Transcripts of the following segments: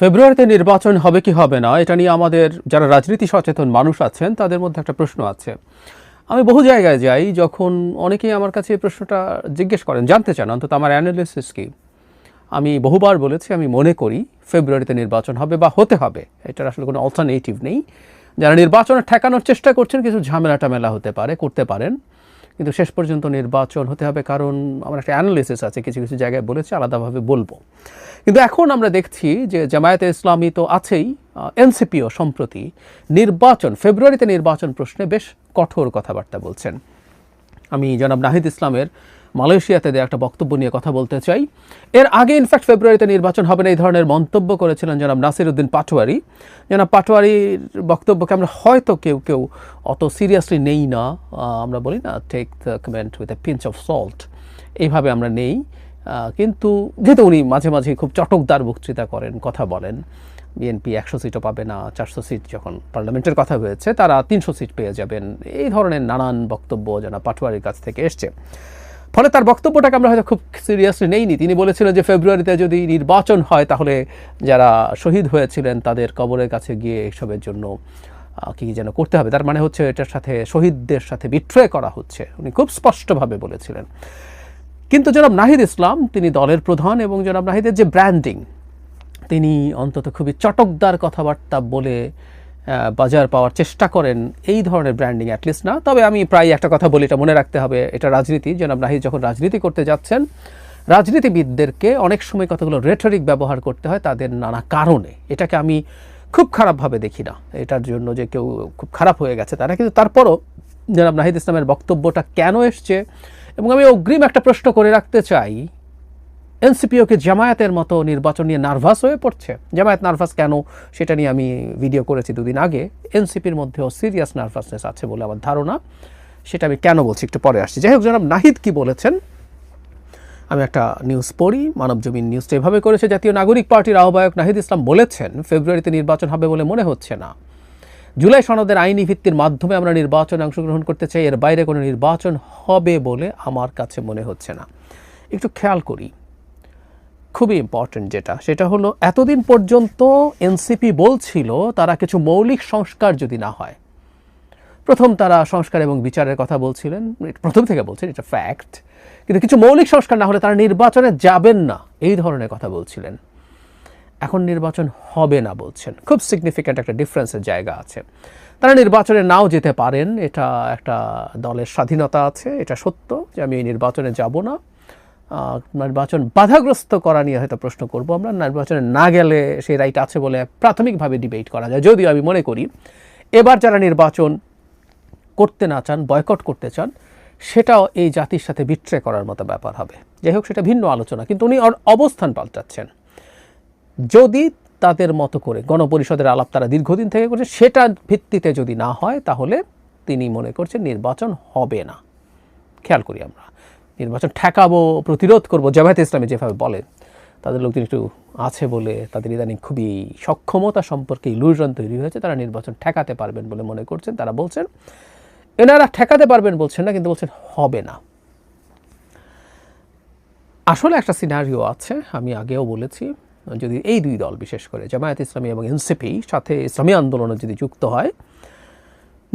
ফেব্রুয়ারিতে নির্বাচন হবে কি হবে না, এটা নিয়ে আমাদের যারা রাজনীতি সচেতন মানুষ আছেন, তাদের মধ্যে একটা প্রশ্ন আছে। আমি বহু জায়গায় যাই যখন অনেকেই আমার কাছে এই প্রশ্নটা জিজ্ঞেস করেন, জানতে চান, অন্তত আমার অ্যানালিসিস কি? আমি বহুবার বলেছি, আমি মনে করি ফেব্রুয়ারিতে নির্বাচন হবে বা হতে হবে, এটার আসলে কোনো অল্টারনেটিভ নেই। যারা নির্বাচনে ঠেকানোর চেষ্টা করছেন, কিছু ঝামেলা টামেলা হতে পারে, করতে পারেন। কিন্তু শেষ পর্যন্ত নির্বাচন হতে হবে, কারণ আমার একটা অ্যানালিসিস আছে, কিছু কিছু জায়গায় বলেছি, আলাদাভাবে বলব। কিন্তু এখন আমরা দেখছি যে জামায়াতে ইসলামী তো আছেই এনসিপিও সম্প্রতি নির্বাচন, ফেব্রুয়ারিতে নির্বাচন প্রশ্নে বেশ কঠোর কথাবার্তা বলছেন। আমি জনাব নাহিদ ইসলামের মালয়েশিয়াতে দেওয়া একটা বক্তব্য নিয়ে কথা বলতে চাই। এর আগে ইনফ্যাক্ট ফেব্রুয়ারিতে নির্বাচন হবে না, এই ধরনের মন্তব্য করেছিলেন জনাব নাসির উদ্দিন পাটোয়ারি। জনাব পাটোয়ারির বক্তব্যকে আমরা হয়তো কেউ কেউ অত সিরিয়াসলি নেই না। আমরা বলি না take the comment with a pinch of salt এইভাবে আমরা নেই। কিন্তু যেহেতু উনি মাঝে মাঝে খুব চটকদার বক্তৃতা করেন, কথা বলেন বিএনপি একশো সিটও পাবে না, চারশো সিট যখন পার্লামেন্টের কথা হয়েছে, তারা তিনশো সিট পেয়ে যাবেন। এই ধরনের নানান বক্তব্য যেন পাটোয়ারির কাছ থেকে এসছে। ফলে তার বক্তব্যটাকে আমরা হয়তো খুব সিরিয়াসলি নেইনি। তিনি বলেছিলেন যে, ফেব্রুয়ারিতে যদি নির্বাচন হয়, তাহলে যারা শহীদ হয়েছিলেন, তাদের কবরের কাছে গিয়ে এসবের জন্য কি যেন করতে হবে। তার মানে হচ্ছে, এটার সাথে শহীদদের সাথে বিট্রে করা হচ্ছে। উনি খুব স্পষ্টভাবে বলেছিলেন। কিন্তু জনাব নাহিদ ইসলাম, তিনি দলের প্রধান এবং জনাব নাহিদের যে ব্র্যান্ডিং তিনি অন্তত খুবই চটকদার কথাবার্তা বলে বাজার পাওয়ার চেষ্টা করেন এই ধরনের ব্র্যান্ডিং অ্যাটলিস্ট না। তবে আমি প্রায় একটা কথা বলি, এটা মনে রাখতে হবে, এটা রাজনীতি। জনাব নাহিদ, যখন রাজনীতি করতে যাচ্ছেন, রাজনীতিবিদদেরকে অনেক সময় কতগুলো রেটরিক ব্যবহার করতে হয় তাদের নানা কারণে। এটাকে আমি খুব খারাপভাবে দেখি না। এটার জন্য যে কেউ খুব খারাপ হয়ে গেছে তারা কিন্তু তারপরও জনাব নাহিদ ইসলামের বক্তব্যটা কেন এসছে এবং আমি অগ্রিম একটা প্রশ্ন করে রাখতে চাই এনসিপিওকে জামায়াতের মতো নির্বাচন নিয়ে নার্ভাস হয়ে পড়ছে। জামায়াত নার্ভাস কেন? সেটা নিয়ে আমি ভিডিও করেছি দুদিন আগে। এনসিপির মধ্যেও সিরিয়াস নার্ভাসনেস আছে বলে আমার ধারণা। সেটা আমি কেন বলছি একটু পরে আসছি। যাই হোক, জনাব নাহিদ কি বলেছেন? আমি একটা নিউজ পড়ি। মানব জমিন নিউজটা এভাবে করেছে। জাতীয় নাগরিক পার্টির আহ্বায়ক নাহিদ ইসলাম বলেছেন, ফেব্রুয়ারিতে নির্বাচন হবে বলে মনে হচ্ছে না। জুলাই সনদের আইনি ভিত্তির মাধ্যমে আমরা নির্বাচনে অংশগ্রহণ করতে চাই। এর বাইরে কোনো নির্বাচন হবে বলে আমার কাছে মনে হচ্ছে না। একটু খেয়াল করি। খুবই ইম্পর্ট্যান্ট যেটা। সেটা হলো, এতদিন পর্যন্ত এনসিপি বলছিল তারা কিছু মৌলিক সংস্কার যদি না হয়। প্রথম তারা সংস্কার এবং বিচারের কথা বলছিলেন, প্রথম থেকে বলছেন, এটা ফ্যাক্ট কিন্তু কিছু মৌলিক সংস্কার না হলে তারা নির্বাচনে যাবেন না, এই ধরনের কথা বলছিলেন। এখন নির্বাচন হবে না বলছেন। খুব সিগনিফিক্যান্ট একটা ডিফারেন্সের জায়গা আছে। তারা নির্বাচনে নাও যেতে পারেন, এটা একটা দলের স্বাধীনতা আছে, এটা সত্য যে আমি এই নির্বাচনে যাব না। নির্বাচন বাধাগ্রস্ত করা নিয়ে হয়তো প্রশ্ন করব। আমরা নির্বাচনে না গেলে সেই রাইট আছে বলে প্রাথমিকভাবে ডিবেট করা যায়। যদিও আমি মনে করি, এবার যারা নির্বাচন করতে না চান বয়কট করতে চান, সেটাও এই জাতির সাথে বিট্রে করার মতো ব্যাপার হবে। যাই হোক, সেটা ভিন্ন আলোচনা, কিন্তু উনি অবস্থান পাল্টাচ্ছেন। যদি তাদের মতো করে গণপরিষদের আলাপ তারা দীর্ঘদিন থেকে করছে, সেটা ভিত্তিতে যদি না হয়, তাহলে তিনি মনে করছেন নির্বাচন হবে না। খেয়াল করি আমরা। নির্বাচন ঠেকাবো, প্রতিরোধ করব, জামায়াত ইসলামে যেভাবে বলে, তাদের লোকজন একটু আছে বলে তাদের ইদানিং খুবই সক্ষমতা সম্পর্কে ইলুশন তৈরি হয়েছে। তারা নির্বাচন ঠেকাতে পারবেন বলে মনে করছেন। তারা বলছেন, এনারা ঠেকাতে পারবেন বলছেন না, কিন্তু বলছেন হবে না। আসলে একটা সিনারিও আছে, আমি আগেও বলেছি, যদি এই দুই দল, বিশেষ করে জামায়াত ইসলামী এবং এনসিপি, সাথে ইসলামী আন্দোলনে যদি যুক্ত হয়,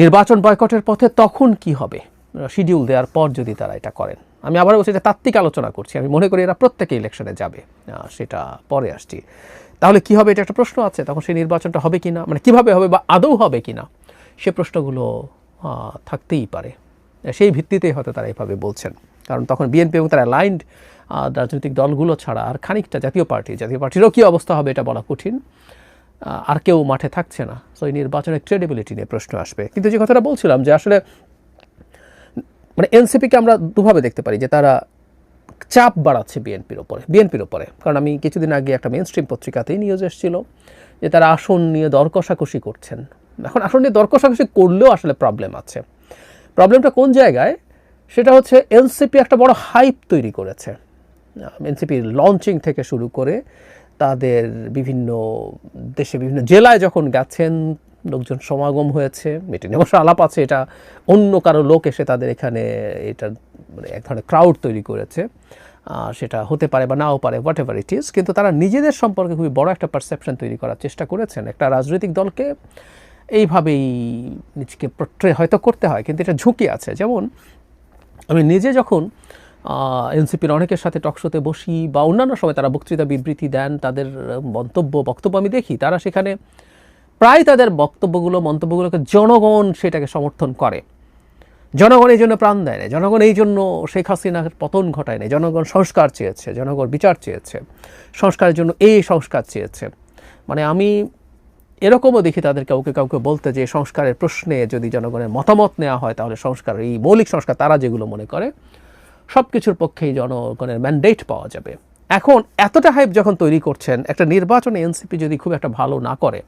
নির্বাচন বয়কটের পথে তখন কি হবে? শিডিউল দেওয়ার পর যদি তারা এটা করেন। আমি আবার বলছি যে তাত্ত্বিক আলোচনা করছি। আমি মনে করি এরা প্রত্যেকে ইলেকশনে যাবে। সেটা পরে আসছি। তাহলে কি হবে? এটা একটা প্রশ্ন আছে। তখন সেই নির্বাচনটা হবে কি না মানে কীভাবে হবে বা আদৌ হবে কি না সে প্রশ্নগুলো থাকতেই পারে। সেই ভিত্তিতেই হয়তো তারা এভাবে বলছেন। কারণ তখন বিএনপি এবং তারা লাইন্ড রাজনৈতিক দলগুলো ছাড়া আর খানিকটা জাতীয় পার্টি, জাতীয় পার্টিরও কী অবস্থা হবে এটা বলা কঠিন? আর কেউ মাঠে থাকছে না। তো এই নির্বাচনের ক্রেডিবিলিটি নিয়ে প্রশ্ন আসবে। কিন্তু যে কথাটা বলছিলাম যে আসলে মানে এনসিপিকে আমরা দুভাবে দেখতে পারি যে তারা চাপ বাড়াচ্ছে বিএনপির ওপরে বিএনপির ওপরে। কারণ আমি কিছুদিন আগে একটা মেন স্ট্রিম পত্রিকাতেই নিউজ এসেছিল যে তারা আসন নিয়ে দর কষাকষি করছেন। এখন আসন নিয়ে দর কষাকষি করলেও আসলে প্রবলেম আছে। প্রবলেমটা কোন জায়গায়? সেটা হচ্ছে এনসিপি একটা বড় হাইপ তৈরি করেছে। এনসিপির লঞ্চিং থেকে শুরু করে তাদের বিভিন্ন দেশে বিভিন্ন জেলায় যখন গেছেন লোকজন সমাগম হয়েছে মিটিং অবশ্য আলাপ আছে, এটা অন্য কারও লোক এসে তাদের এখানে এটা মানে এক ধরনের ক্রাউড তৈরি করেছে। সেটা হতে পারে বা নাও পারে হোয়াট এভার ইট ইজ কিন্তু তারা নিজেদের সম্পর্কে খুবই বড় একটা পারসেপশন তৈরি করার চেষ্টা করেছেন। একটা রাজনৈতিক দলকে এইভাবেই নিজেকে প্রট্রে হয়তো করতে হয়, কিন্তু এটা ঝুঁকি আছে। যেমন, আমি নিজে যখন এনসিপির অনেকের সাথে টকশোতে বসি বা অন্যান্য সময় তারা বক্তৃতা বিবৃতি দেন, তাদের মন্তব্য, বক্তব্য আমি দেখি, তারা সেখানে প্রায় তাদের বক্তব্যগুলো, মন্তব্যগুলোকে জনগণ সেটাকে সমর্থন করে। জনগণ এই জন্য প্রাণ দেয় না জনগণ এই জন্য শেখ হাসিনার পতন ঘটায় না জনগণ সংস্কার চেয়েছে, জনগণ বিচার চেয়েছে, সংস্কারের জন্য এই সংস্কার চেয়েছে। মানে আমি এরকমও দেখি তাদের কাউকে কাউকে বলতে যে সংস্কারের প্রশ্নে যদি জনগণের মতামত নেওয়া হয়, তাহলে সংস্কার, এই মৌলিক সংস্কার তারা যেগুলো মনে করে সব কিছুর পক্ষেই জনগণের ম্যান্ডেট পাওয়া যাবে। এখন এতটা হাইপ যখন তৈরি করছেন, একটা নির্বাচনে এনসিপি যদি খুব একটা ভালো না করে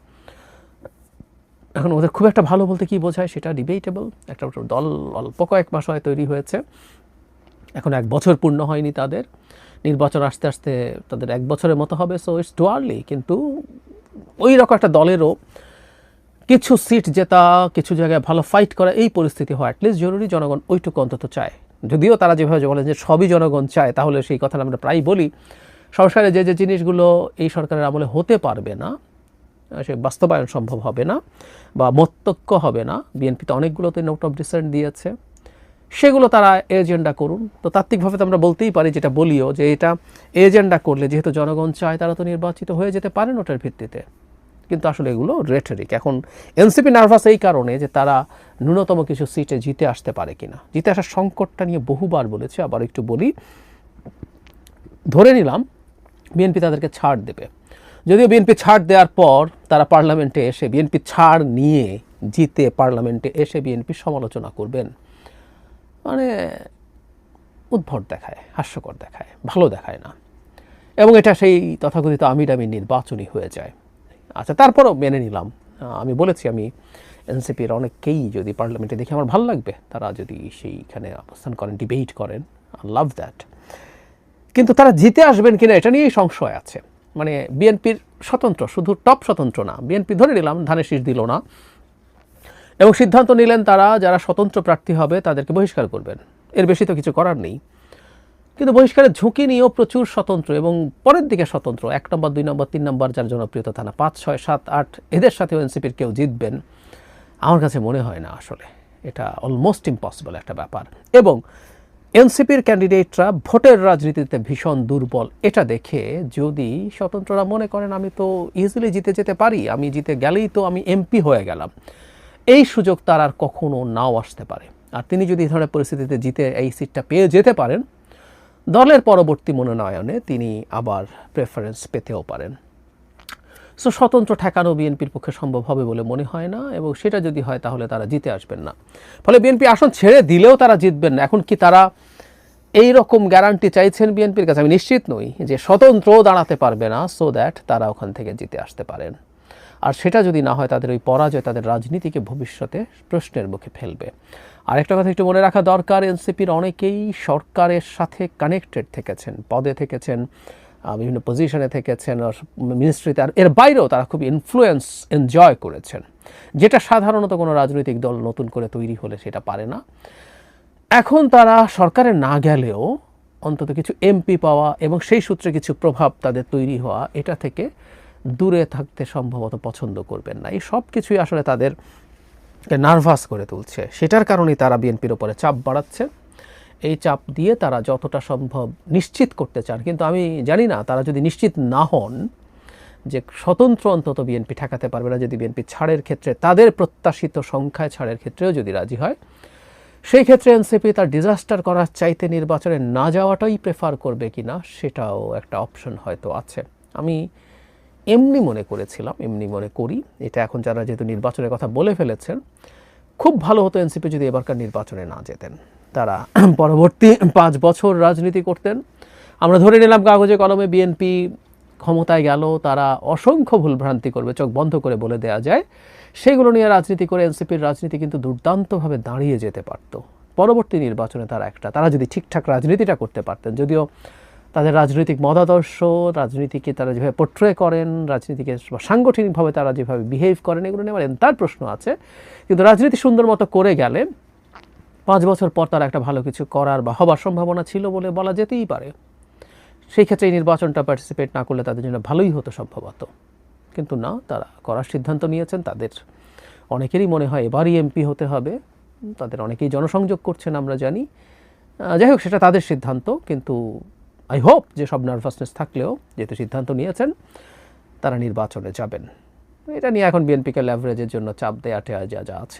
এখন ওদের খুব একটা ভালো বলতে কি বোঝায় সেটা ডিবেটেবল একটা দল অল্প কয়েক মাস হয় তৈরি হয়েছে। এখন এক বছর পূর্ণ হয়নি তাদের। নির্বাচন আসতে আসতে তাদের এক বছরের মতো হবে সো ইটস টু আর্লি কিন্তু ওই রকম একটা দলেরও কিছু সিট জেতা, কিছু জায়গায় ভালো ফাইট করা, এই পরিস্থিতি হয় অ্যাটলিস্ট জরুরি, জনগণ ওইটুকু অন্তত চায়। যদিও তারা যেভাবে বলেন যে সবই জনগণ চায়, তাহলে সেই কথাটা আমরা প্রায় বলি। সংসারে যে যে জিনিসগুলো এই সরকারের আমলে হতে পারবে না সে বাস্তবায়ন সম্ভব হবে না বা মতক্য হবে না। বিএনপি তো অনেকগুলোতে নোট অফ ডিসেন্ট দিয়েছে। সেগুলো তারা এজেন্ডা করুন। তো তাত্ত্বিকভাবে তো আমরা বলতেই পারি, যেটা বলিও, যে এটা এজেন্ডা করলে যেহেতু জনগণ চায়, তারা তো নির্বাচিত হয়ে যেতে পারেন ওটার ভিত্তিতে। কিন্তু আসলে এগুলো রেটরিক এখন এনসিপি নার্ভাস এই কারণে যে তারা ন্যূনতম কিছু সিটে জিতে আসতে পারে কিনা। জিতে আসার সংকটটা নিয়ে বহুবার বলেছে, আবার একটু বলি। ধরে নিলাম বিএনপি তাদেরকে ছাড় দেবে। যদিও বিএনপি ছাড় দেওয়ার পর তারা পার্লামেন্টে এসে বিএনপি ছাড় নিয়ে জিতে পার্লামেন্টে এসে বিএনপি সমালোচনা করবেন। মানে উদ্ভট দেখায়, হাস্যকর দেখায়, ভালো দেখায় না। এবং এটা সেই তথাকথিত আমিরামি নির্বাচনী হয়ে যায়। আচ্ছা তারপরও মেনে নিলাম। আমি বলেছি, আমি এনসিপির অনেককেই যদি পার্লামেন্টে দেখে, আমার ভালো লাগবে। তারা যদি সেইখানে অবস্থান করেন ডিবেট করেন লাভ দ্যাট কিন্তু তারা জিতে আসবেন কিনা, এটা নিয়েই সংশয় আছে। মানে বিএনপির স্বতন্ত্র, শুধু টপ স্বতন্ত্র না, বিএনপি ধরে নিলাম, ধানের শীষ দিল না। এবং সিদ্ধান্ত নিলেন তারা, যারা স্বতন্ত্র প্রার্থী হবে, তাদেরকে বহিষ্কার করবেন। এর বেশি তো কিছু করার নেই। কিন্তু বহিষ্কারের ঝুঁকি নিয়েও প্রচুর স্বতন্ত্র এবং পরের দিকে স্বতন্ত্র, এক নম্বর, দুই নম্বর, তিন নম্বর, যার জনপ্রিয়তা থানা পাঁচ, ছয়, সাত, আট, এদের সাথেও এনসিপির কেউ জিতবেন, আমার কাছে মনে হয় না আসলে। এটা অলমোস্ট ইম্পসিবল একটা ব্যাপার। এবং এনসিপির ক্যান্ডিডেটরা ভোটের রাজনীতিতে ভীষণ দুর্বল। এটা দেখে যদি স্বতন্ত্ররা মনে করেন, আমি তো ইজিলি জিতে যেতে পারি, আমি জিতে গেলেই তো আমি এমপি হয়ে গেলাম। এই সুযোগ তার আর কখনো নাও আসতে পারে। আর তিনি যদি ধরনের পরিস্থিতিতে জিতে এই সিটটা পেয়ে যেতে পারেন, দলের পরবর্তী মনোনয়নে তিনি আবার প্রেফারেন্স পেতেও পারেন। সো স্বতন্ত্র ঠেকানো বিএনপির পক্ষে সম্ভব হবে বলে মনে হয় না এবং সেটা যদি হয় তাহলে তারা জিতে আসবেন না। ফলে বিএনপি আসন ছেড়ে দিলেও তারা জিতবেন না। এখন কি তারা এই রকম গ্যারান্টি চাইছেন বিএনপির কাছে? আমি নিশ্চিত নই যে স্বতন্ত্র দাঁড়াতে পারবে না সো দ্যাট তারা ওখান থেকে জিতে আসতে পারেন। আর সেটা যদি না হয় তাদের ওই পরাজয় তাদের রাজনীতিকে ভবিষ্যতে প্রশ্নের মুখে ফেলবে। আরেকটা কথা একটু মনে রাখা দরকার, এনসিপির অনেকেই সরকারের সাথে কানেক্টেড থেকেছেন, পদে থেকেছেন। বিভিন্ন পজিশনে থেকেছেন মিনিস্ট্রিতে আর এর বাইরেও তারা খুব ইনফ্লুয়েন্স এনজয় করেছেন, যেটা সাধারণত কোনো রাজনৈতিক দল নতুন করে তৈরি হলে সেটা পারে না। এখন তারা সরকারে না গেলেও অন্তত কিছু এমপি পাওয়া এবং সেই সূত্রে কিছু প্রভাব তাদের তৈরি হওয়া, এটা থেকে দূরে থাকতে সম্ভবত পছন্দ করবেন না। এই সব কিছুই আসলে তাদের নার্ভাস করে তুলছে। সেটার কারণেই তারা বিএনপির ওপরে চাপ বাড়াচ্ছে। এই চাপ দিয়ে তারা যতটা সম্ভব নিশ্চিত করতে চান। কিন্তু আমি জানি না, তারা যদি নিশ্চিত না হন যে স্বতন্ত্র অন্তত বিএনপি ঠেকাতে পারবে না, যদি বিএনপি ছাড়ের ক্ষেত্রে, তাদের প্রত্যাশিত সংখ্যায় ছাড়ের ক্ষেত্রেও যদি রাজি হয়, সেই ক্ষেত্রে এনসিপি তার ডিজাস্টার করার চাইতে নির্বাচনে না যাওয়াটাই প্রেফার করবে কিনা, সেটাও একটা অপশন হয়তো আছে। আমি এমনি মনে করেছিলাম, এমনি মনে করি, এটা এখন যারা যেহেতু নির্বাচনের কথা বলে ফেলেছেন, খুব ভালো হতো এনসিপি যদি এবারকার নির্বাচনে না যেতেন। তারা পরবর্তী পাঁচ বছর রাজনীতি করতেন। আমরা ধরে নিলাম কাগজে কলমে বিএনপি ক্ষমতায় গেল, তারা অসংখ্য ভুলভ্রান্তি করবে, চোখ বন্ধ করে বলে দেওয়া যায়। সেগুলো নিয়ে রাজনীতি করে এনসিপির রাজনীতি কিন্তু দুর্দান্তভাবে দাঁড়িয়ে যেতে পারত। পরবর্তী নির্বাচনে তারা একটা, তারা যদি ঠিকঠাক রাজনীতিটা করতে পারতেন, যদিও তাদের রাজনৈতিক মতাদর্শ, রাজনীতিকে তারা যেভাবে পোট্রে করেন, রাজনীতিকে সাংগঠনিকভাবে তারা যেভাবে বিহেভ করেন, এগুলো নিয়ে আমার তার প্রশ্ন আছে। কিন্তু রাজনীতি সুন্দর মতো করে গেলে পাঁচ বছর পর তারা একটা ভালো কিছু করার বা হবার সম্ভাবনা ছিল বলে বলা যেতেই পারে। সেই ক্ষেত্রে এই নির্বাচনটা পার্টিসিপেট না করলে তাদের জন্য ভালোই হতো সম্ভবত। কিন্তু না, তারা করার সিদ্ধান্ত নিয়েছেন, তাদের অনেকেরই মনে হয় এবারই এমপি হতে হবে। তাদের অনেকেই জনসংযোগ করছেন, আমরা জানি। যাই হোক, সেটা তাদের সিদ্ধান্ত, কিন্তু আই হোপ যে সব নার্ভাসনেস থাকলেও যেহেতু সিদ্ধান্ত নিয়েছেন, তারা নির্বাচনে যাবেন। এটা নিয়ে এখন বিএনপিকে ল্যাভারেজের জন্য চাপ দেয়া টেয়া যা যা আছে।